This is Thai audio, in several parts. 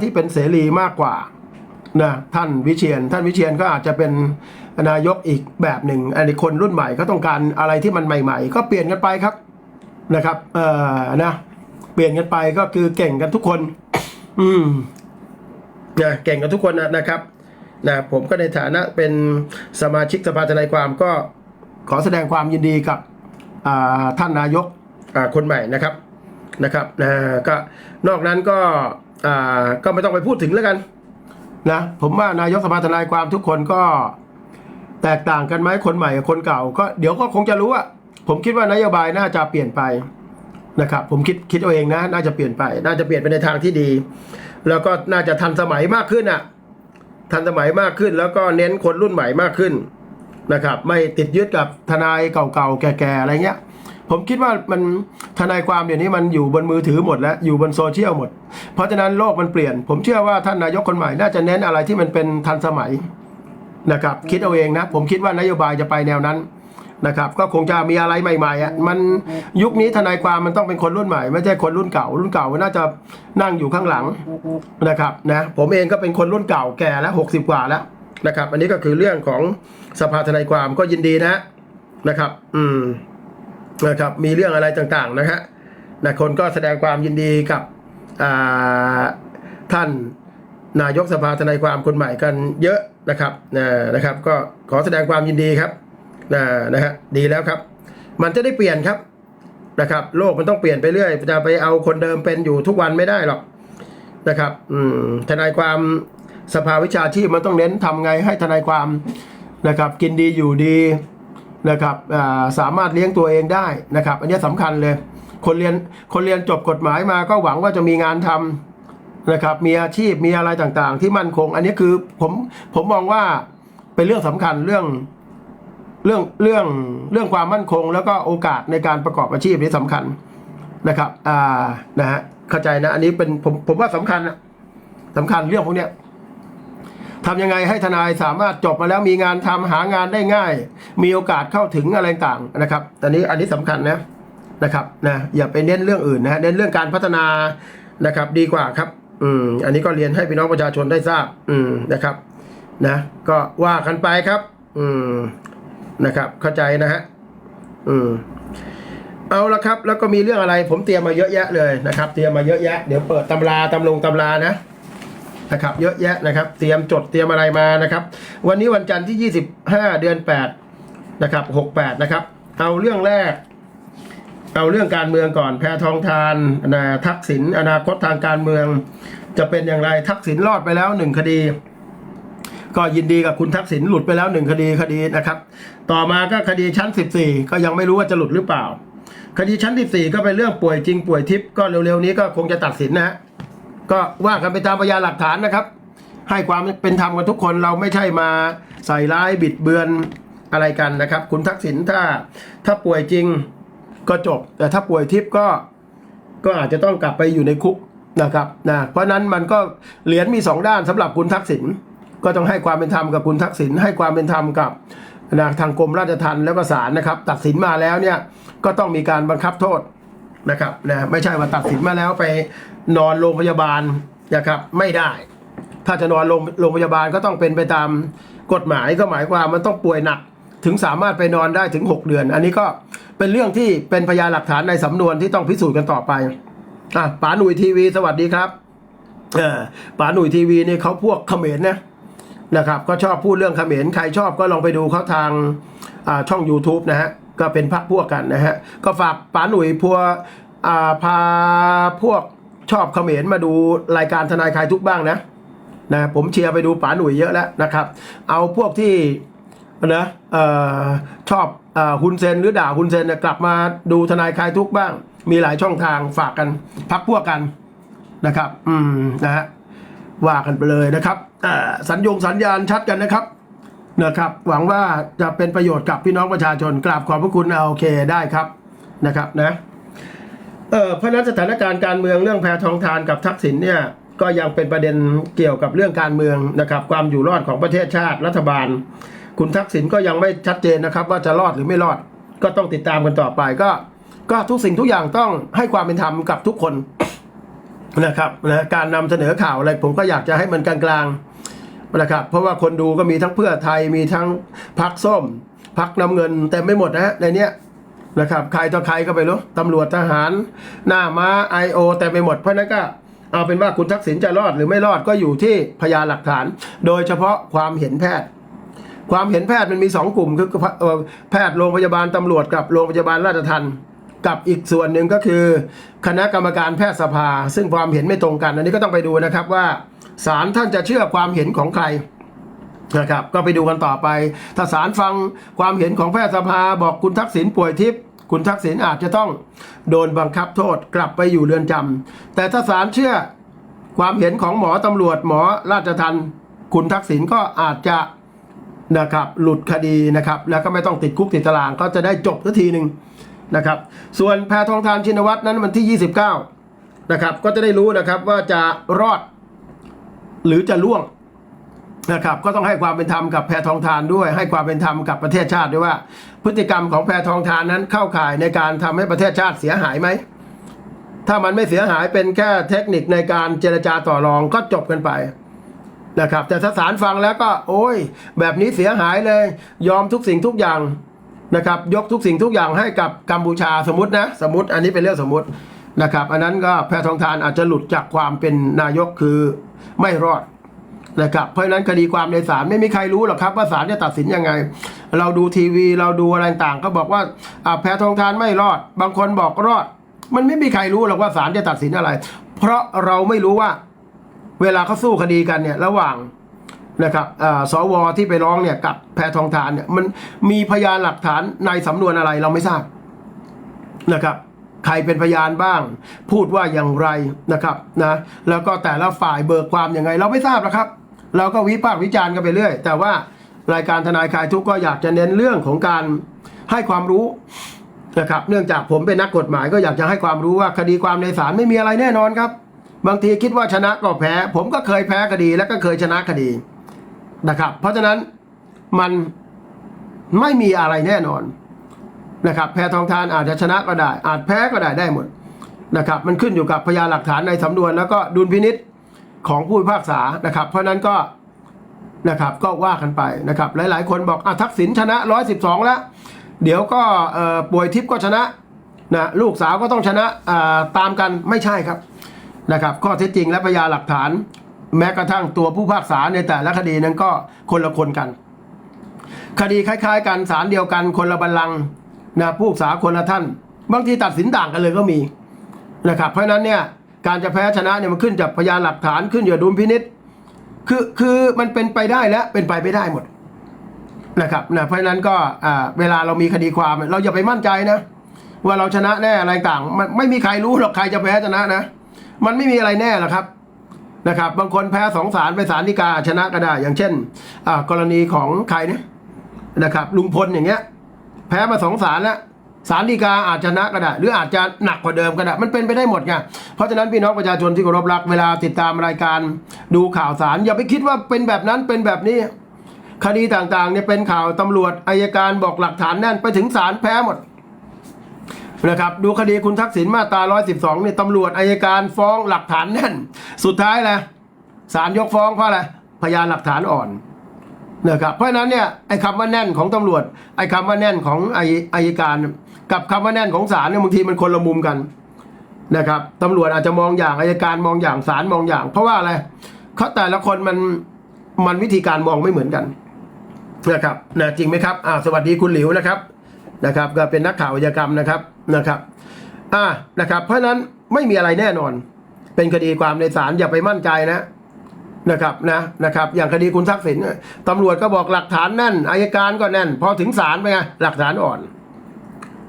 ที่เป็นเสรีมากกว่านะท่านวิเชียนท่านวิเชียนก็อาจจะเป็นนายกอีกแบบหนึ่งอันนี้คนรุ่นใหม่เขาต้องการอะไรที่มันใหม่ ๆ ก็เปลี่ยนกันไปครับนะครับเออนะเปลี่ยนกันไปก็คือเก่งกันทุกคน อืมนะเก่งกันทุกคนนะนะครับนะผมก็ในฐานะเป็นสมาชิกสภาทนายความก็ขอแสดงความยินดีกับท่านนายกคนใหม่นะครับนะครับนะก็นอกนั้นก็ อ่าก็ไม่ต้องไปพูดถึงแล้วกันนะผมว่านายกสภาทนายความทุกคนก็แตกต่างกันไหมคนใหม่กับคนเก่า ก็เดี๋ยวก็คงจะรู้อะผมคิดว่านโยบายน่าจะเปลี่ยนไปนะครับผมคิดคิดเอาเองนะ น่าจะเปลี่ยนไป น่าจะเปลี่ยนไปในทางที่ดี แล้วก็น่าจะทันสมัยมากขึ้นอะทันสมัยมากขึ้น แล้วก็เน้นคนรุ่นใหม่มากขึ้นนะครับ ไม่ติดยึดกับทนายเก่าๆแก่ๆอะไรเงี้ย ผมคิดว่ามันทนายความเดี๋ยวนี้มันอยู่บนมือถือหมดแล้วอยู่บนโซเชียลหมด เพราะฉะนั้นโลกมันเปลี่ยน ผมเชื่อว่าท่านนายกคนใหม่น่าจะเน้นอะไรที่มันเป็นทันสมัยนะครับ คิดเอาเองนะ ผมคิดว่านโยบายจะไปแนวนั้นนะครับ ก็คงจะมีอะไรใหม่ๆอะมันยุคนี้ทนายความมันต้องเป็นคนรุ่นใหม่ ไม่ใช่คนรุ่นเก่า รุ่นเก่าน่าจะนั่งอยู่ข้างหลังนะครับนะผมเองก็เป็นคนรุ่นเก่าแก่แล้วหกสิบกว่าแล้วนะครับ อันนี้ก็คือเรื่องของสภาทนายความก็ยินดีนะนะครับ อืม นะครับมีเรื่องอะไรต่างๆนะฮะนะคนก็แสดงความยินดีกับท่านนายกสภาทนายความคนใหม่กันเยอะนะครับนะนะครับ ก็ขอแสดงความยินดีครับนะนะฮะดีแล้วครับ มันจะได้เปลี่ยนครับนะครับ โลกมันต้องเปลี่ยนไปเรื่อยจะไปเอาคนเดิมเป็นอยู่ทุกวันไม่ได้หรอกนะครับอืมทนายความสภาวิชาชีพมันต้องเน้นทำไงให้ทนายความนะครับ กินดีอยู่ดี นะครับสามารถเลี้ยงตัวเองได้นะครับ อันนี้สำคัญเลย คนเรียนคนเรียนจบกฎหมายมาก็หวังว่าจะมีงานทำนะครับ มีอาชีพมีอะไรต่างๆ ที่มั่นคง อันนี้คือผมผมมองว่าเป็นเรื่องสำคัญเรื่องเรื่องเรื่องเรื่องความมั่นคง แล้วก็โอกาสในการประกอบอาชีพนี่สำคัญนะครับ อ่านะฮะเข้าใจนะ อันนี้เป็นผมผมว่าสำคัญนะสำคัญเรื่องพวกเนี้ย ทำยังไงให้ทนายสามารถจบมาแล้วมีงานทำหางานได้ง่าย มีโอกาสเข้าถึงอะไรต่างนะครับอันนี้อันนี้สำคัญนะนะครับนะอย่าไปเน้นเรื่องอื่นนะฮะเน้นเรื่องการพัฒนานะครับดีกว่าครับอืมอันนี้ก็เรียนให้พี่น้องประชาชนได้ทราบอืมนะครับนะก็ว่ากันไปครับอืมนะครับเข้าใจนะฮะอืมเอาละครับ แล้วก็มีเรื่องอะไรผมเตรียมมาเยอะแยะเลยนะครับ เตรียมมาเยอะแยะเดี๋ยวเปิดตำราตำลงตำรานะ นะครับเยอะแยะนะครับ เตรียมจดเตรียมอะไรมานะครับ วันนี้วันจันทร์ที่ 25 เดือน 8 นะครับ 68 นะครับ เอาเรื่องแรก เอาเรื่องการเมืองก่อนแพทองทานนะทักษิณอนาคตทางการเมือง จะเป็นอย่างไรทักษิณรอดไปแล้วหนึ่งคดี ก็ยินดีกับคุณทักษิณหลุดไปแล้วหนึ่งคดีคดีนะครับ ต่อมาก็คดีชั้น 14 ก็ยังไม่รู้ว่าจะหลุดหรือเปล่า คดีชั้น 14 ก็เป็นเรื่องป่วยจริงป่วยทิพย์ก็เร็วๆนี้ก็คงจะตัดสินนะฮะ ก็ว่ากันไปตามพยานหลักฐานนะครับ ให้ความเป็นธรรมกับทุกคนเราไม่ใช่มาใส่ร้ายบิดเบือนอะไรกันนะครับ คุณทักษิณถ้าถ้าป่วยจริงก็จบ แต่ถ้าป่วยทิพย์ก็ก็อาจจะต้องกลับไปอยู่ในคุกนะครับนะเพราะนั้นมันก็เหรียญมีสองด้านสำหรับคุณทักษิณก็ต้องให้ความเป็นธรรมกับคุณทักษิณให้ความเป็นธรรมกับนะทางกรมราชทัณฑ์แล้วก็ศาลนะครับ ตัดสินมาแล้วเนี่ยก็ต้องมีการบังคับโทษ นะครับนะไม่ใช่ว่าตัดสินมาแล้วไปนอนโรงพยาบาลนะครับไม่ได้ ถ้าจะนอนโรงโรงพยาบาลก็ต้องเป็นไปตามกฎหมายก็หมายความมันต้องป่วยหนักถึงสามารถไปนอนได้ถึง 6 เดือน อันนี้ก็เป็นเรื่องที่เป็นพยานหลักฐานในสำนวนที่ต้องพิสูจน์กันต่อไปอะป๋าหนุ่ยทีวีสวัสดีครับเออป๋าหนุ่ยทีวีนี่เขาพวกเขมรนะนะครับ ก็ชอบพูดเรื่องเขมรใครชอบก็ลองไปดูเขาทางอ่าช่อง YouTube นะฮะ ก็เป็นพักพวกกันนะฮะ ก็ฝากป๋าหนุ่ยพัวาพาพวกชอบเขมรมาดูรายการทนายคลายทุกข์บ้างนะนะผมเชียร์ไปดูป๋าหนุ่ยเยอะแล้วนะครับ เอาพวกที่นะออชอบอฮุนเซนหรือด่าฮุนเซนกลับมาดูทนายคลายทุกข์บ้าง มีหลายช่องทางฝากกันพักพวกกันนะครับ อืมนะฮะว่ากันไปเลยนะครับสัญญงสัญญาณชัดกันนะครับ นะครับ หวังว่าจะเป็นประโยชน์กับพี่น้องประชาชนกราบขอบพระคุณเอาโอเคได้ครับนะครับนะเออเพราะนั้นสถานการณ์การเมืองเรื่องแพทองทานกับทักษิณเนี่ยก็ยังเป็นประเด็นเกี่ยวกับเรื่องการเมืองนะครับ ความอยู่รอดของประเทศชาติรัฐบาล คุณทักษิณก็ยังไม่ชัดเจนนะครับ ว่าจะรอดหรือไม่รอด ก็ต้องติดตามกันต่อไปก็ ก็ทุกสิ่งทุกอย่างต้องให้ความเป็นธรรมกับทุกคนนะครับนะการนำเสนอข่าวอะไรผมก็อยากจะให้มันกลางๆ นะครับเพราะว่าคนดูก็มีทั้งเพื่อไทยมีทั้งพักส้ม พักน้ำเงินเต็มไม่หมดนะในเนี้ยนะครับใครต่อใครก็ไปรู้ตำรวจทหาร หน้าม้าไอโอแต่ไปหมดเพราะนั้นก็เอาเป็นว่าคุณทักษิณจะรอดหรือไม่รอดก็อยู่ที่พยานหลักฐาน โดยเฉพาะความเห็นแพทย์ ความเห็นแพทย์มันมีสองกลุ่มคือเอ่อแพทย์โรงพยาบาลตำรวจกับโรงพยาบาลราชทัณฑ์กับอีกส่วนหนึ่งก็คือ คณะกรรมการแพทยสภา ซึ่งความเห็นไม่ตรงกัน อันนี้ก็ต้องไปดูนะครับว่า ศาลท่านจะเชื่อความเห็นของใครนะครับก็ไปดูกันต่อไป ถ้าศาลฟังความเห็นของแพทยสภาบอกคุณทักษิณป่วยทิพย์คุณทักษิณอาจจะต้องโดนบังคับโทษกลับไปอยู่เรือนจำแต่ถ้าศาลเชื่อความเห็นของหมอตำรวจหมอราชทัณฑ์คุณทักษิณก็อาจจะนะครับหลุดคดีนะครับ แล้วก็ไม่ต้องติดคุกติดตารางก็จะได้จบสักทีหนึ่งนะครับ ส่วนแพทองทานชินวัตรนั้นวันที่ 29นะครับก็จะได้รู้นะครับว่าจะรอด หรือจะล่วงนะครับก็ต้องให้ความเป็นธรรมกับแพทองทานด้วย ให้ความเป็นธรรมกับประเทศชาติด้วยว่า พฤติกรรมของแพทองทานนั้นเข้าข่ายในการทำให้ประเทศชาติเสียหายไหมถ้ามันไม่เสียหายเป็นแค่เทคนิคในการเจรจาต่อรองก็จบกันไปนะครับ แต่ถ้าศาลฟังแล้วก็ โอ้ย แบบนี้เสียหายเลย ยอมทุกสิ่งทุกอย่างนะครับ ยกทุกสิ่งทุกอย่างให้กับกัมพูชาสมมตินะ สมมติอันนี้เป็นเรื่องสมมติ นะครับ อันนั้นก็แพทองทานอาจจะหลุดจากความเป็นนายกคือไม่รอดนะครับ เพราะฉะนั้นคดีความในศาลไม่มีใครรู้หรอกครับว่าศาลจะตัดสินยังไง เราดูทีวีเราดูอะไรต่างก็บอกว่าแพทองทานไม่รอด บางคนบอกรอด มันไม่มีใครรู้หรอกว่าศาลจะตัดสินอะไร เพราะเราไม่รู้ว่าเวลาเขาสู้คดีกันเนี่ยระหว่างนะครับอ่อสวที่ไปร้องเนี่ยกับแพทองทานเนี่ยมันมีพยานหลักฐานในสำนวนอะไรเราไม่ทราบนะครับ ใครเป็นพยานบ้าง พูดว่าอย่างไรนะครับนะแล้วก็แต่ละฝ่ายเบิกความอยังไงเราไม่ทราบนะครับ เราก็วิพากษ์วิจารณ์กันไปเรื่อย แต่ว่ารายการทนายคลายทุกข์ก็อยากจะเน้นเรื่องของการให้ความรู้นะครับเนื่องจากผมเป็นนักกฎหมายก็อยากจะให้ความรู้ว่าคดีความในศาลไม่มีอะไรแน่นอนครับ บางทีคิดว่าชนะก็แพ้ ผมก็เคยแพ้คดีแล้วก็เคยชนะคดีนะครับ เพราะฉะนั้นมันไม่มีอะไรแน่นอน นะครับแพทองทานอาจจะชนะก็ได้ อาจแพ้ก็ได้ได้หมดนะครับมันขึ้นอยู่กับพยานหลักฐานในสำนวน แล้วก็ดุลพินิษของผู้พิพากษานะครับ เพราะนั้นก็นะครับก็ว่ากันไปนะครับ หลาย ๆ คนบอกอะทักษิณชนะร้อยสิบสองแล้ว เดี๋ยวก็ป่วยทิพย์ก็ชนะนะลูกสาวก็ต้องชนะตามกันไม่ใช่ครับนะครับข้อเท็จจริงและพยานหลักฐาน แม้กระทั่งตัวผู้พิพากษาในแต่ละคดีนั้นก็คนละคนกัน คดีคล้าย ๆ กันศาลเดียวกันคนละบัลลังก์ นะผู้พิพากษาคนละท่าน บางทีตัดสินต่างกันเลยก็มีนะครับเพราะนั้นเนี่ยการจะแพ้ชนะเนี่ยมันขึ้นจากพยานหลักฐานขึ้นอยู่ดุลพินิษคือคือมันเป็นไปได้และเป็นไปไม่ได้หมดนะครับนะเพราะฉะนั้นก็อ่าเวลาเรามีคดีความเราอย่าไปมั่นใจนะ ว่าเราชนะแน่อะไรต่างมันไม่มีใครรู้หรอกใครจะแพ้ชนะนะ มันไม่มีอะไรแน่หรอกครับนะครับ บางคนแพ้สองศาลไปศาลฎีกาชนะก็ได้ อย่างเช่นอ่ากรณีของใครเนี่ยนะครับ ลุงพลอย่างเงี้ย พ้มาสองศาลแล้วศาลฎีกาอาจชนะก็ได้ หรืออาจจะหนักกว่าเดิมก็ได้ มันเป็นไปได้หมดไงเพราะฉะนั้นพี่น้องประชาชนที่เคารพรักเวลาติดตามรายการดูข่าวสารอย่าไปคิดว่าเป็นแบบนั้นเป็นแบบนี้ คดีต่างๆเนี่ยเป็นข่าวตำรวจอายการบอกหลักฐานแน่นไปถึงศาลแพ้หมดนะครับดูคดีคุณทักษิณมาตรา112เนี่ยตำรวจอายการฟ้องหลักฐานแน่น สุดท้ายแหละศาลยกฟ้องเพราะอะไรพยานหลักฐานอ่อน นะครับเพราะฉะนั้นเนี่ยไอ้คำว่าแน่นของตำรวจ ไอ้คำว่าแน่นของไอายอายการ กับคำว่าแน่นของศาลเนี่ยบางทีมันคนละมุมกันนะครับตำรวจอาจจะมองอย่างอายการมองอย่างศาลมองอย่าง เพราะว่าอะไรเขาแต่ละคนมันมันวิธีการมองไม่เหมือนกันนะครับนะจริงไหมครับอ่าสวัสดีคุณหลิวนะครับนะครับ ก็เป็นนักข่าววิทยกรรมนะครับนะครับอ่านะครับ เพราะฉะนั้นไม่มีอะไรแน่นอน เป็นคดีความในศาลอย่าไปมั่นใจนะ นะครับนะนะครับอย่างคดีคุณทักษิณตำรวจก็บอกหลักฐานแน่นอายการก็แน่น พอถึงศาลไปไงหลักฐานอ่อน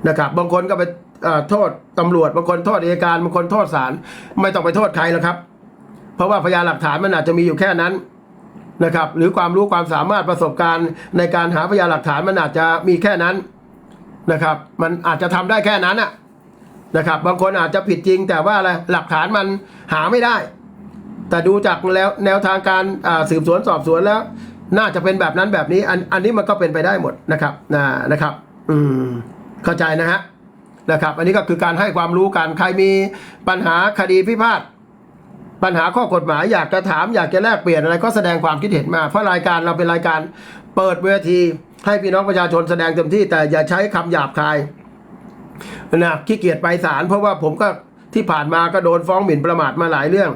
นะครับ บางคนก็ไปโทษตำรวจบางคนโทษอายการบางคนโทษศาลไม่ต้องไปโทษใครแล้วครับ เพราะว่าพยานหลักฐานมันอาจจะมีอยู่แค่นั้นนะครับ หรือความรู้ความสามารถประสบการณ์ ในการหาพยานหลักฐานมันอาจจะมีแค่นั้นนะครับ มันอาจจะทำได้แค่นั้นอะนะครับ บางคนอาจจะผิดจริงแต่ว่าอะไรหลักฐานมันหาไม่ได้ แต่ดูจากแล้วแนวทางการสืบสวนสอบสวนแล้ว น่าจะเป็นแบบนั้นแบบนี้ อันอันนี้มันก็เป็นไปได้หมดนะครับนะนะครับ อืมเข้าใจนะฮะนะครับ อันนี้ก็คือการให้ความรู้กันใครมีปัญหาคดีพิพาทปัญหาข้อกฎหมายอยากจะถามอยากจะแลกเปลี่ยนอะไรก็แสดงความคิดเห็นมา เพราะรายการเราเป็นรายการเปิดเวที ให้พี่น้องประชาชนแสดงเต็มที่ แต่อย่าใช้คำหยาบคายนะขี้เกียจไปศาลเพราะว่าผมก็ที่ผ่านมาก็โดนฟ้องหมิ่นประมาทมาหลายเรื่อง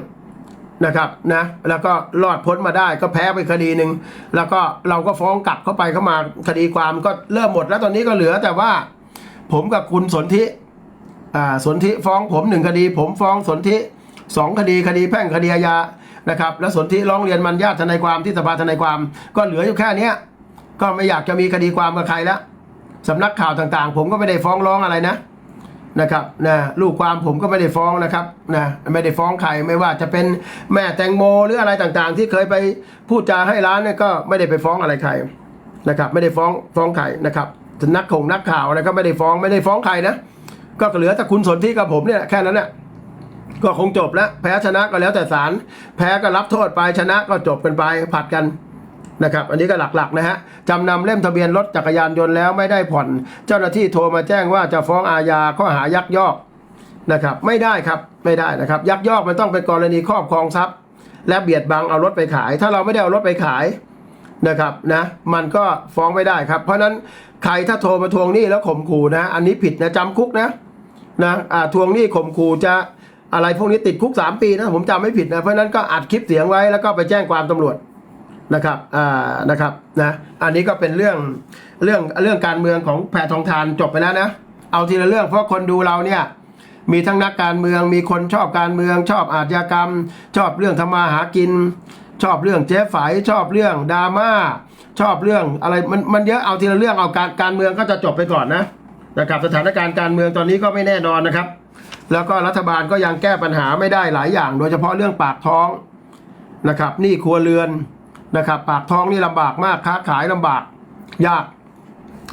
นะครับนะแล้วก็รอดพ้นมาได้ก็แพ้ไปคดีหนึ่งแล้วก็เราก็ฟ้องกลับเข้าไปเข้ามาคดีความก็เริ่มหมดแล้วตอนนี้ก็เหลือแต่ว่า ผมกับคุณสนธิอ่าสนธิฟ้องผมหนึ่งคดี ผมฟ้องสนธิสองคดีคดีแพ่งคดีอาญานะครับ แล้วสนธิร้องเรียนมันญาติทนายความที่สภาทนายความ ก็เหลืออยู่แค่เนี้ยก็ไม่อยากจะมีคดีความกับใครแล้วสำนักข่าวต่างๆ ผมก็ไม่ได้ฟ้องร้องอะไรนะ นะครับนะลูกความผมก็ไม่ได้ฟ้องนะครับนะไม่ได้ฟ้องใครไม่ว่าจะเป็นแม่แตงโมหรืออะไรต่างๆ ที่เคยไปพูดจาให้ร้านเนี่ยก็ไม่ได้ไปฟ้องอะไรใครนะครับไม่ได้ฟ้องฟ้องใครนะครับนักข่งนักข่าวอะไรก็ไม่ได้ฟ้องไม่ได้ฟ้องใครนะก็เหลือแต่คุณสนที่กับผมเนี่ยแค่นั้นแหละก็คงจบแล้วแพ้ชนะก็แล้วแต่ศาลแพ้ก็รับโทษไปชนะก็จบกันไปผัดกัน นะครับอันนี้ก็หลักๆนะฮะจำนำเล่มทะเบียนรถจักรยานยนต์แล้วไม่ได้ผ่อน เจ้าหน้าที่โทรมาแจ้งว่าจะฟ้องอาญาข้อหายักยอกนะครับไม่ได้ครับไม่ได้นะครับ ยักยอกมันต้องเป็นกรณีครอบครองทรัพย์ และเบียดบังเอารถไปขาย ถ้าเราไม่ได้เอารถไปขายนะครับนะมันก็ฟ้องไม่ได้ครับ เพราะนั้นใครถ้าโทรมาทวงหนี้แล้วข่มขู่นะ อันนี้ผิดนะจำคุกนะนะอ่าทวงหนี้ข่มขู่จะอะไรพวกนี้ติดคุก 3 ปีนะผมจำไม่ผิดนะเพราะนั้นก็อัดคลิปเสียงไว้แล้วก็ไปแจ้งความตำรวจ นะครับอ่านะครับนะอันนี้ก็เป็นเรื่องเรื่องเรื่องการเมืองของแพทองทานจบไปแล้วนะเอาทีละเรื่องเพราะคนดูเราเนี่ยมีทั้งนักการเมืองมีคนชอบการเมือง ชอบอาชญากรรม ชอบเรื่องทำมาหากิน ชอบเรื่องเจ๊ไฝชอบเรื่องดราม่าชอบเรื่องอะไรมันมันเยอะเอาทีละเรื่องเอาการการเมืองก็จะจบไปก่อนนะนะครับสถานการณ์การเมืองตอนนี้ก็ไม่แน่นอนนะครับ แล้วก็รัฐบาลก็ยังแก้ปัญหาไม่ได้หลายอย่าง โดยเฉพาะเรื่องปากท้องนะครับหนี้ครัวเรือน นะครับ ปากท้องนี่ลำบากมากค้าขายลำบาก ยาก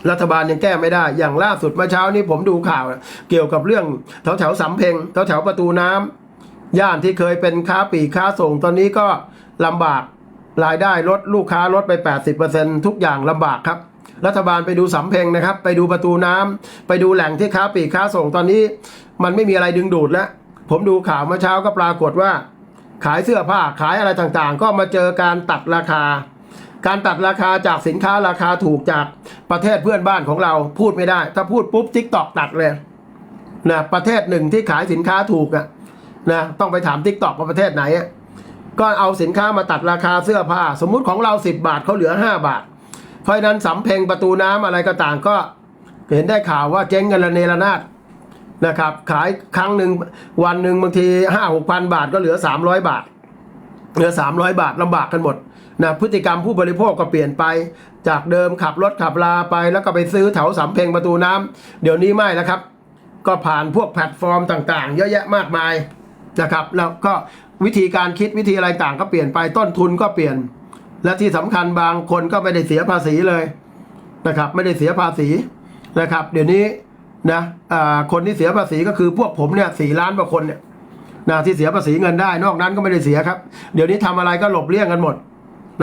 รัฐบาลยังแก้ไม่ได้ อย่างล่าสุดเมื่อเช้านี้ผมดูข่าว เกี่ยวกับเรื่องแถวแถวสำเพ็งแถวแถวประตูน้ำย่านที่เคยเป็นค้าปีค้าส่งตอนนี้ก็ลำบากรายได้ลดลูกค้าลดไป 80%ทุกอย่างลำบากครับ รัฐบาลไปดูสำเพ็งนะครับ ไปดูประตูน้ำไปดูแหล่งที่ค้าปีค้าส่งตอนนี้ มันไม่มีอะไรดึงดูดแล้วผมดูข่าวเมื่อเช้าก็ปรากฏว่า ขายเสื้อผ้าขายอะไรต่างๆ ก็มาเจอการตัดราคา การตัดราคาจากสินค้าราคาถูกจากประเทศเพื่อนบ้านของเราพูดไม่ได้ ถ้าพูดปุ๊บทิกตอกตัดเลยนะประเทศหนึ่งที่ขายสินค้าถูกอะนะต้องไปถามทิกตอกว่าประเทศไหนอะก็เอาสินค้ามาตัดราคาเสื้อผ้า สมมุติของเรา 10 บาทเขาเหลือ 5 บาท เพราะนั้นสำเพ็งประตูน้ำอะไรก็ต่างก็เห็นได้ข่าวว่าเจ๊งเงินระเนระนาด นะครับ ขายครั้งหนึ่งวันหนึ่งบางทีห้าหกพันบาทก็เหลือ300บาท เหลือ300บาทลำบากกันหมดนะพฤติกรรมผู้บริโภคก็เปลี่ยนไป จากเดิมขับรถขับลาไป แล้วก็ไปซื้อแถวสำเพ็งประตูน้ำเดี๋ยวนี้ไม่แล้วครับ ก็ผ่านพวกแพลตฟอร์มต่างๆ เยอะแยะมากมายนะครับแล้วก็วิธีการคิดวิธีอะไรต่างก็เปลี่ยนไปต้นทุนก็เปลี่ยน และที่สำคัญบางคนก็ไม่ได้เสียภาษีเลยนะครับ ไม่ได้เสียภาษีนะครับ เดี๋ยวนี้ นะคนที่เสียภาษีก็คือพวกผมเนี่ยสี่ล้านกว่าคนเนี่ยนะที่เสียภาษีเงินได้ นอกนั้นก็ไม่ได้เสียครับ เดี๋ยวนี้ทำอะไรก็หลบเลี่ยงกันหมด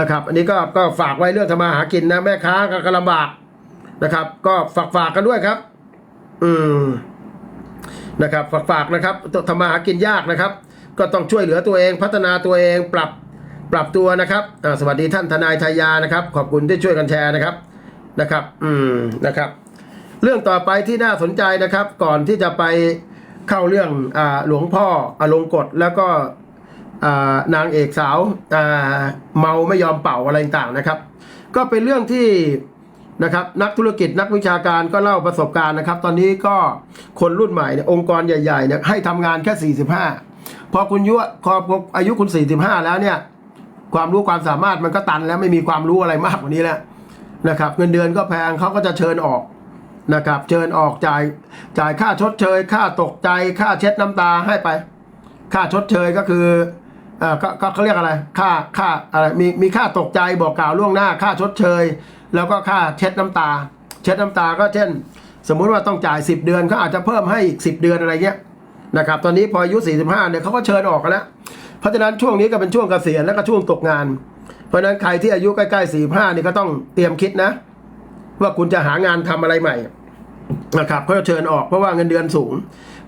นะครับ อันนี้ก็ก็ฝากไว้เรื่องทำมาหากินนะแม่ค้าก็ลำบากนะครับ ก็ฝากฝากกันด้วยครับ อืมนะครับฝากฝากนะครับทำมาหากินยากนะครับ ก็ต้องช่วยเหลือตัวเองพัฒนาตัวเองปรับปรับตัวนะครับสวัสดีท่านทนายทายานะครับ ขอบคุณที่ช่วยกันแชร์นะครับนะครับ อืมนะครับ เรื่องต่อไปที่น่าสนใจนะครับ ก่อนที่จะไปเข้าเรื่องอหลวงพ่ออลงกฎแล้วก็นางเอกสาวเมาไม่ยอมเป่าอะไรต่างนะครับ ก็เป็นเรื่องที่นะครับนักธุรกิจนักวิชาการก็เล่าประสบการณ์นะครับ ตอนนี้ก็คนรุ่นใหม่เนี่ยองค์กรใหญ่ๆเนี่ยให้ทำงานแค่ 45 พอคุณยุพออายุคุณ 45 แล้วเนี่ยความรู้ความสามารถมันก็ตันแล้วไม่มีความรู้อะไรมากกว่านี้แล้วนะครับ เงินเดือนก็แพงเขาก็จะเชิญออก นะครับ เชิญออกจ่ายจ่ายค่าชดเชย ค่าตกใจ ค่าเช็ดน้ำตาให้ไป ค่าชดเชยก็คือเอ่อก็เขาเรียกอะไร ค่าค่าอะไรมีมีค่าตกใจบอกกล่าวล่วงหน้า ค่าชดเชย แล้วก็ค่าเช็ดน้ำตา เช็ดน้ำตาก็เช่น สมมุติว่าต้องจ่าย 10 เดือนเขาอาจจะเพิ่มให้อีก 10 เดือนอะไรเงี้ยนะครับ ตอนนี้พออายุ 45เนี่ยเขาก็เชิญออกกันแล้วเพราะฉะนั้นช่วงนี้ก็เป็นช่วงเกษียณแล้วก็ช่วงตกงาน เพราะฉะนั้นใครที่อายุใกล้ๆ45นี่ก็ต้องเตรียมคิดนะ ว่าคุณจะหางานทำอะไรใหม่นะครับเขาจะเชิญออกเพราะว่าเงินเดือนสูง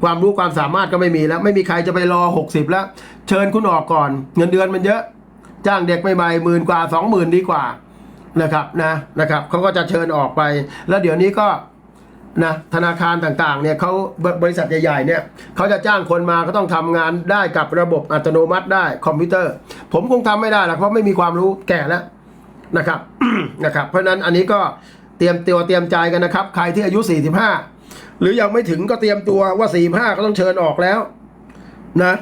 ความรู้ความสามารถก็ไม่มีแล้ว ไม่มีใครจะไปรอ 60 แล้ว เชิญคุณออกก่อน เงินเดือนมันเยอะ จ้างเด็กใหม่ๆหมื่นกว่าสองหมื่นดีกว่านะครับนะนะครับเขาก็จะเชิญออกไป แล้วเดี๋ยวนี้ก็นะธนาคารต่างๆเนี่ยเขาบบริษัทใหญ่ๆเนี่ยเขาจะจ้างคนมาก็ต้องทำงานได้กับระบบอัตโนมัติได้คอมพิวเตอร์ ผมคงทำไม่ได้หรอกเพราะไม่มีความรู้แก่แล้วนะครับนะครับ เพราะฉะนั้นอันนี้ก็ เตรียมตัวเตรียมใจกันนะครับ ใครที่อายุ 45 หรือยังไม่ถึงก็เตรียมตัวว่า 45 ก็ต้องเชิญออกแล้วนะ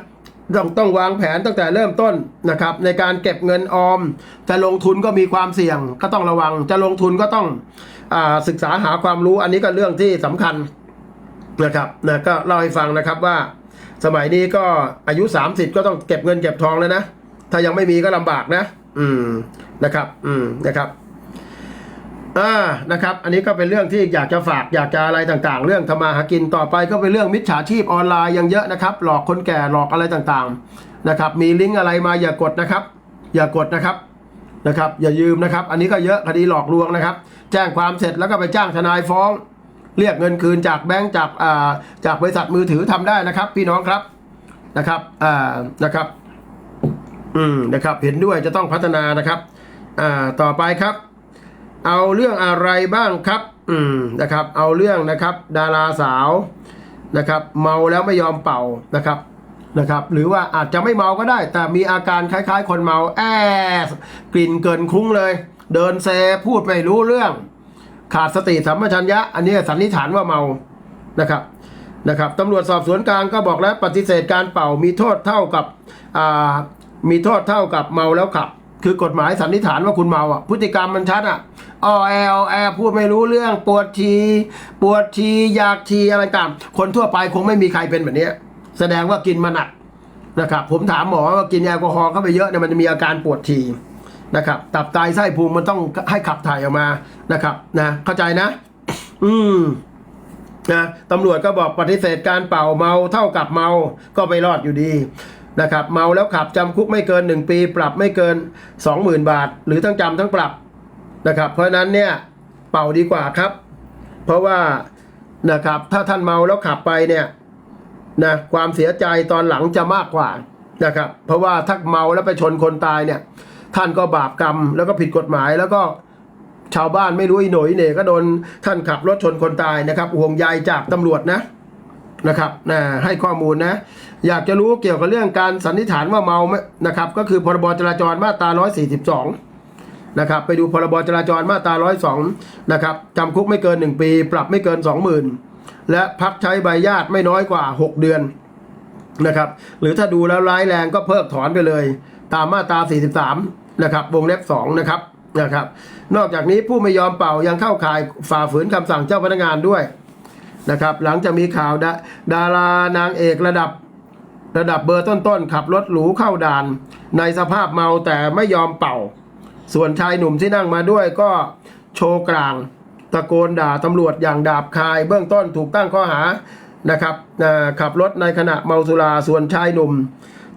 ต้องต้องวางแผนตั้งแต่เริ่มต้นนะครับ ในการเก็บเงินออม จะลงทุนก็มีความเสี่ยง ก็ต้องระวัง จะลงทุนก็ต้องอศึกษาหาความรู้อันนี้ก็เรื่องที่สำคัญนะครับนะก็เล่าให้ฟังนะครับว่า สมัยนี้ก็อายุ 30 ก็ต้องเก็บเงินเก็บทองแล้วนะ ถ้ายังไม่มีก็ลำบากนะ อืมนะครับ อืมนะครับ อ่านะครับ อันนี้ก็เป็นเรื่องที่อยากจะฝากอยากจะอะไรต่างๆ เรื่องทำมาหากินต่อไปก็เป็นเรื่องมิจฉาชีพออนไลน์ยังเยอะนะครับ หลอกคนแก่หลอกอะไรต่างๆนะครับ มีลิงก์อะไรมาอย่ากดนะครับ อย่ากดนะครับนะครับ อย่ายืมนะครับ อันนี้ก็เยอะคดีหลอกลวงนะครับ แจ้งความเสร็จแล้วก็ไปจ้างทนายฟ้อง เรียกเงินคืนจากแบงก์จากอ่าจากบริษัทมือถือทำได้นะครับ พี่น้องครับนะครับอ่านะครับ อืมนะครับ เห็นด้วยจะต้องพัฒนานะครับอ่าต่อไปครับ เอาเรื่องอะไรบ้างครับ อืมนะครับ เอาเรื่องนะครับ ดาราสาวนะครับ เมาแล้วไม่ยอมเป่านะครับนะครับ หรือว่าอาจจะไม่เมาก็ได้ แต่มีอาการคล้าย ๆ คนเมาแอบกลิ่นเกินคุ้งเลย เดินเซพูดไม่รู้เรื่อง ขาดสติสัมปชัญญะ อันนี้สันนิษฐานว่าเมานะครับนะครับตำรวจสอบสวนกลางก็บอกแล้วปฏิเสธการเป่ามีโทษเท่ากับมีโทษเท่ากับเมาแล้วขับ คือกฎหมายสันนิษฐานว่าคุณเมาอะ พฤติกรรมมันชัดอะออแอลแอพูดไม่รู้เรื่องปวดชีปวดชีอยากชีอะไรต่างคนทั่วไปคงไม่มีใครเป็นแบบนี้ แสดงว่ากินมาหนักนะครับผมถามหมอว่ากินแอลกอฮอล์เข้าไปเยอะเนี่ยมันจะมีอาการปวดฉี่นะครับตับไตไส้พุงมันต้องให้ขับถ่ายออกมานะครับนะเข้าใจนะ อืมนะตำรวจก็บอกปฏิเสธการเป่าเมาเท่ากับเมาก็ไปรอดอยู่ดี นะครับเมาแล้วขับจำคุกไม่เกิน 1 ปี ปรับไม่เกิน 20,000 บาท หรือทั้งจำทั้งปรับนะครับ เพราะนั้นเนี่ยเป่าดีกว่าครับ เพราะว่านะครับถ้าท่านเมาแล้วขับไปเนี่ยนะความเสียใจตอนหลังจะมากกว่านะครับ เพราะว่าถ้าเมาแล้วไปชนคนตายเนี่ย ท่านก็บาปกรรมแล้วก็ผิดกฎหมายแล้วก็ชาวบ้านไม่รู้อีหน่อยเหน่ยก็โดนท่านขับรถชนคนตายนะครับห่วงใยจากตำรวจนะ นะครับนะให้ข้อมูลนะ อยากจะรู้เกี่ยวกับเรื่องการสันนิษฐานว่าเมาไหมนะครับ ก็คือพรบจราจรมาตรา 142 นะครับ ไปดูพรบจราจรมาตรา 102 นะครับจำคุกไม่เกิน 1 ปี ปรับไม่เกิน 20,000 และพักใช้ใบญาตไม่น้อยกว่า 6 เดือนนะครับ หรือถ้าดูแล้วร้ายแรงก็เพิกถอนไปเลย ตามมาตรา 43 นะครับ วงเล็บ 2 นะครับนะครับ นอกจากนี้ผู้ไม่ยอมเป่ายังเข้าข่ายฝ่าฝืนคำสั่งเจ้าพนักงานด้วย นะครับ หลังจากมีข่าวดาดารานางเอกระดับระดับเบอร์ต้นๆขับรถหรูเข้าด่าน ในสภาพเมาแต่ไม่ยอมเป่า ส่วนชายหนุ่มที่นั่งมาด้วยก็โชว์กลาง ตะโกนด่าตำรวจอย่างดาบคาย เบื้องต้นถูกตั้งข้อหานะครับขับรถในขณะเมาสุราส่วนชายหนุ่ม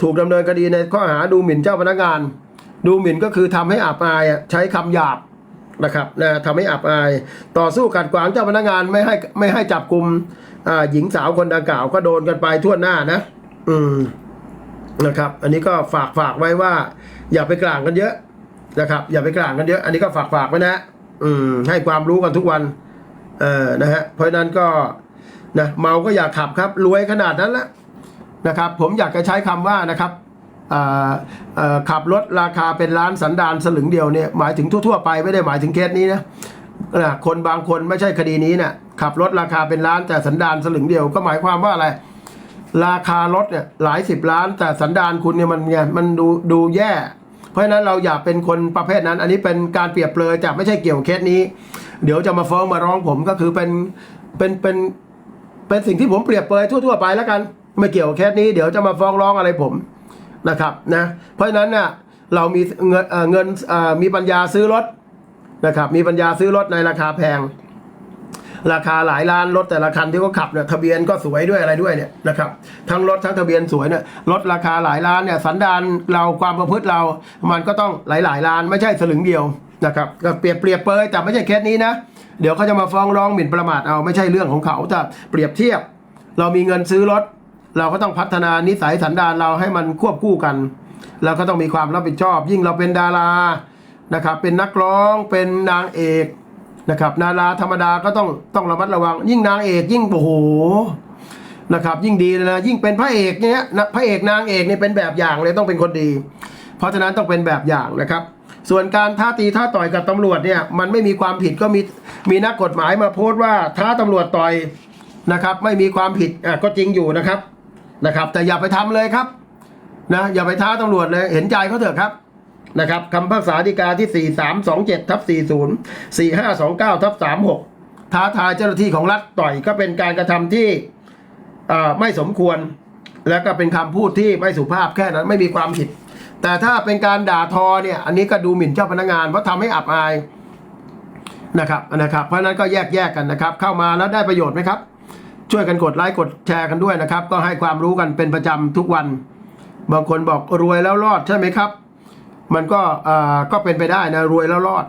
ถูกดำเนินคดีในข้อหาดูหมิ่นเจ้าพนักงาน ดูหมิ่นก็คือทำให้อับอายใช้คำหยาบ นะครับนะทำให้อับอาย ต่อสู้ขัดขวางเจ้าพนักงานไม่ให้ไม่ให้จับกลุ่มหญิงสาวคนดังกล่าวก็โดนกันไปทั่วหน้านะ อืมนะครับ อันนี้ก็ฝากฝากไว้ว่า อย่าไปกลางกันเยอะนะครับ อย่าไปกลางกันเยอะ อันนี้ก็ฝากฝากไว้นะอืม ให้ความรู้กันทุกวัน เออนะฮะเพราะนั้นก็นะเมาก็อย่าขับครับ รวยขนาดนั้นละนะครับ ผมอยากจะใช้คำว่านะครับ ขับรถราคาเป็นล้านสันดานสลึงเดียวเนี่ยหมายถึงทั่วๆไปไม่ได้หมายถึงเคสนี้นะนะคนบางคนไม่ใช่คดีนี้เนี่ยขับรถราคาเป็นล้านแต่สันดานสลึงเดียวก็หมายความว่าอะไร ราคารถเนี่ยหลายสิบล้าน แต่สันดานคุณเนี่ยมันไงมันดูดูแย่ เพราะฉะนั้นเราอย่าเป็นคนประเภทนั้น อันนี้เป็นการเปรียบเปรยจากไม่ใช่เกี่ยวกับเคสนี้ เดี๋ยวจะมาฟ้องมาร้องผมก็คือเป็นเป็นเป็นเป็นสิ่งที่ผมเปรียบเปรยทั่วๆไปแล้วกัน ไม่เกี่ยวกับเคสนี้เดี๋ยวจะมาฟ้องร้องอะไรผม นะครับนะเพราะฉะนั้นเนี่ยเรามีเงินเงินมีปัญญาซื้อรถนะครับมีปัญญาซื้อรถในราคาแพง ราคาหลายล้านรถแต่ละคันที่เขาขับเนี่ยทะเบียนก็สวยด้วยอะไรด้วยเนี่ยนะครับทั้งรถทั้งทะเบียนสวยเนี่ยรถราคาหลายล้านเนี่ยสันดานเราความประพฤติเรา มันก็ต้องหลายหลายล้านไม่ใช่สลึงเดียวนะครับก็เปรียบเปรียบเปรยแต่ไม่ใช่เคสนี้นะเดี๋ยวเขาจะมาฟ้องร้องหมิ่นประมาทเอาไม่ใช่เรื่องของเขาแต่เปรียบเทียบ เรามีเงินซื้อรถ เราก็ต้องพัฒนานิสัยสันดานเราให้มันควบคู่กันเราก็ต้องมีความรับผิดชอบ ยิ่งเราเป็นดารานะครับเป็นนักร้องเป็นนางเอกนะครับดาราธรรมดาก็ต้องต้องระมัดระวัง ยิ่งนางเอกยิ่งโอ้โหนะครับยิ่งดีเลยนะยิ่งเป็นพระเอกเนี้ยพระเอกนางเอกนี่เป็นแบบอย่างเลยต้องเป็นคนดี เพราะฉะนั้นต้องเป็นแบบอย่างนะครับ ส่วนการท้าตีท้าต่อยกับตำรวจเนี่ยมันไม่มีความผิดก็มีมีนักกฎหมายมาโพสต์ว่าท้าตำรวจต่อยนะครับ ไม่มีความผิดอะก็จริงอยู่นะครับ นะครับแต่อย่าไปทำเลยครับนะอย่าไปท้าตำรวจเลยเห็นใจเขาเถอะครับนะครับคำพิพากษาฎีกาที่ 4327ทับ40 4529ทับ36 ท้าทายเจ้าหน้าที่ของรัฐต่อยก็เป็นการกระทำที่ไม่สมควร แล้วก็เป็นคำพูดที่ไม่สุภาพแค่นั้นไม่มีความผิด แต่ถ้าเป็นการด่าทอเนี่ยอันนี้ก็ดูหมิ่นเจ้าพนักงานเพราะทำให้อับอายนะครับนะครับ เพราะฉะนั้นก็แยกแยกกันนะครับ เข้ามาแล้วได้ประโยชน์ไหมครับ ช่วยกันกดไลค์กดแชร์กันด้วยนะครับ ก็ให้ความรู้กันเป็นประจำทุกวัน บางคนบอกรวยแล้วรอดใช่ไหมครับ มันก็เออก็เป็นไปได้นะรวยแล้วรอด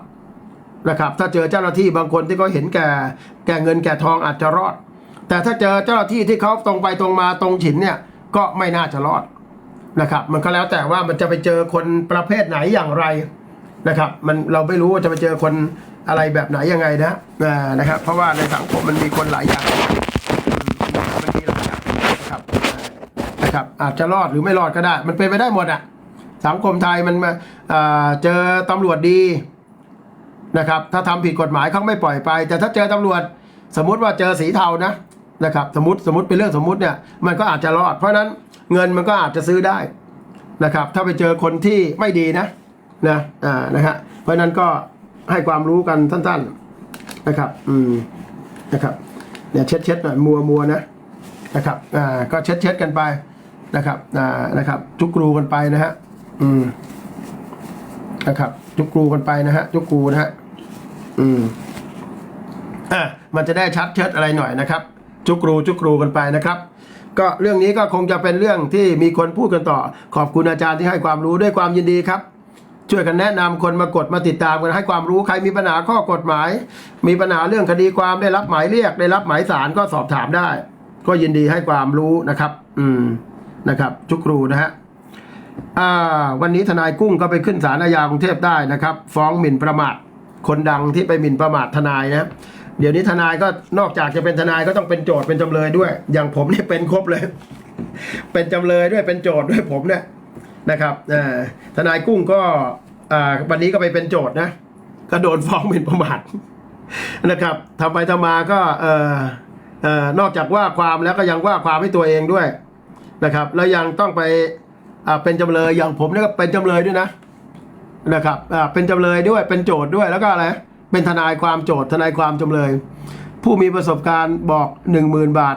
นะครับ ถ้าเจอเจ้าหน้าที่บางคนที่เขาเห็นแก่แก่เงินแก่ทองอาจจะรอด แต่ถ้าเจอเจ้าหน้าที่ที่เขาตรงไปตรงมาตรงฉินเนี่ยก็ไม่น่าจะรอดนะครับ มันก็แล้วแต่ว่ามันจะไปเจอคนประเภทไหนอย่างไรนะครับ มันเราไม่รู้ว่าจะไปเจอคนอะไรแบบไหนยังไงนะนะครับ เพราะว่าในสังคมมันมีคนหลายอย่างอืมมันมีหลายอย่างนะครับ นะครับ อาจจะรอดหรือไม่รอดก็ได้ มันเป็นไปได้หมดอะสังคมไทยมันมาเจอตำรวจดีนะครับ ถ้าทำผิดกฎหมายเขาไม่ปล่อยไป แต่ถ้าเจอตำรวจสมมุติว่าเจอสีเทานะนะครับ สมมติสมมติเป็นเรื่องสมมติเนี่ยมันก็อาจจะรอด เพราะนั้นเงินมันก็อาจจะซื้อได้นะครับ ถ้าไปเจอคนที่ไม่ดีนะนะอ่านะฮะเพราะนั้นก็ให้ความรู้กันสั้นๆนะครับ อืมนะครับเนี่ยเช็ดเช็ดๆหน่อยมัวมัวๆนะนะครับอ่าก็เช็ดเช็ดๆกันไป นะครับอ่านะครับ จุกรูกันไปนะฮะอืมนะครับ จุกรูกันไปนะฮะจุกรูนะฮะอืมอะมันจะได้ชัดเช็ดอะไรหน่อยนะครับ จุกรูจุกรูกันไปนะครับก็เรื่องนี้ก็คงจะเป็นเรื่องที่มีคนพูดกันต่อ ขอบคุณอาจารย์ที่ให้ความรู้ด้วยความยินดีครับ ช่วยกันแนะนำคนมากดมาติดตามกันให้ความรู้ใครมีปัญหาข้อกฎหมาย มีปัญหาเรื่องคดีความได้รับหมายเรียก ได้รับหมายสารก็สอบถามได้ ก็ยินดีให้ความรู้นะครับ อืม นะครับจุกรูนะฮะวันนี้ทนายกุ้งก็ไปขึ้นศาลอาญากรุงเทพได้นะครับ ฟ้องหมิ่นประมาทคนดังที่ไปหมิ่นประมาททนายนะเดี๋ยวนี้ทนายก็นอกจากจะเป็นทนายก็ต้องเป็นโจทย์เป็นจำเลยด้วย อย่างผมนี่เป็นครบเลย เป็นจำเลยด้วยเป็นโจทย์ด้วยผมเนี่ยนะครับทนายกุ้งก็วันนี้ก็ไปเป็นโจทย์นะก็โดนฟ้องหมิ่นประมาทนะครับทำไปทำมาก็นอกจากว่าความแล้วก็ยังว่าความให้ตัวเองด้วย นะครับแล้วยังต้องไปเป็นจำเลยอย่างผมนี่ก็เป็นจำเลยด้วยนะนะครับเป็นจำเลยด้วยเป็นโจทย์ด้วยแล้วก็อะไรเป็นทนายความโจทย์ทนายความจำเลย ผู้มีประสบการณ์บอกหนึ่งหมื่นบาท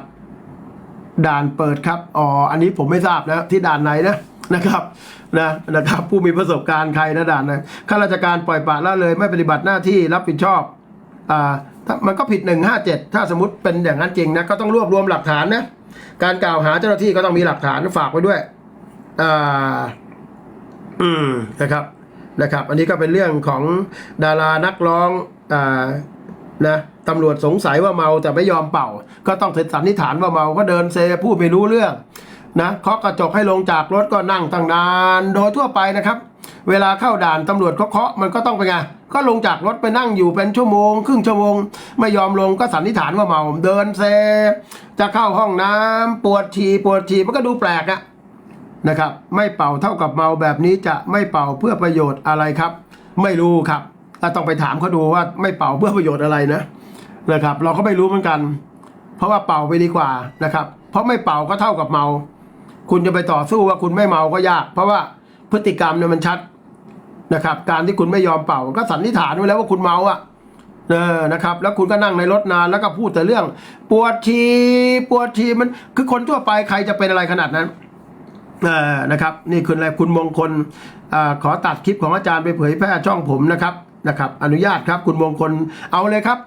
ด่านเปิดครับอ๋ออันนี้ผมไม่ทราบนะที่ด่านไหนนะนะครับนะนะครับผู้มีประสบการณ์ใครนะด่านนะข้าราชการปล่อยปละละเลยไม่ปฏิบัติหน้าที่รับผิดชอบอ่าถ้ามันก็ผิดหนึ่งห้าเจ็ดถ้าสมมติเป็นอย่างนั้นจริงนะก็ต้องรวบรวมหลักฐานนะ การกล่าวหาเจ้าหน้าที่ก็ต้องมีหลักฐานฝากไว้ด้วยอ่าอืมนะครับนะครับ อันนี้ก็เป็นเรื่องของดารานักร้องอ่านะตำรวจสงสัยว่าเมาแต่ไม่ยอมเป่า ก็ต้องสันนิษฐานว่าเมาก็เดินเซพูดไม่รู้เรื่องนะเคาะกระจกให้ลงจากรถก็นั่งตั้งนาน โดยทั่วไปนะครับ เวลาเข้าด่านตำรวจเขาเคาะมันก็ต้องไปไงก็ลงจากรถไปนั่งอยู่เป็นชั่วโมง ครึ่งชั่วโมง ไม่ยอมลงก็สันนิษฐานว่าเมาเดินเซ จะเข้าห้องน้ำปวดฉี่ปวดฉี่มันก็ดูแปลกอะนะครับ ไม่เป่าเท่ากับเมาแบบนี้จะไม่เป่าเพื่อประโยชน์อะไรครับ ไม่รู้ครับก็ต้องไปถามเขาดูว่าไม่เป่าเพื่อประโยชน์อะไรนะนะครับ เราก็ไม่รู้เหมือนกัน เพราะว่าเป่าไปดีกว่านะครับ เพราะไม่เป่าก็เท่ากับเมา คุณจะไปต่อสู้ว่าคุณไม่เมาก็ยาก เพราะว่า พฤติกรรมเนี่ยมันชัดนะครับ การที่คุณไม่ยอมเป่าก็สันนิษฐานไว้แล้วว่าคุณเมาอะเออนะครับ แล้วคุณก็นั่งในรถนานแล้วก็พูดแต่เรื่อง ปวดฉี่ปวดฉี่มันคือคนทั่วไปใครจะเป็นอะไรขนาดนั้นเออนะครับ นี่คืออะไรคุณมงคลอขอตัดคลิปของอาจารย์ไปเผยแพร่ช่องผมนะครับนะครับ อนุญาตครับคุณมงคลเอาเลยครับ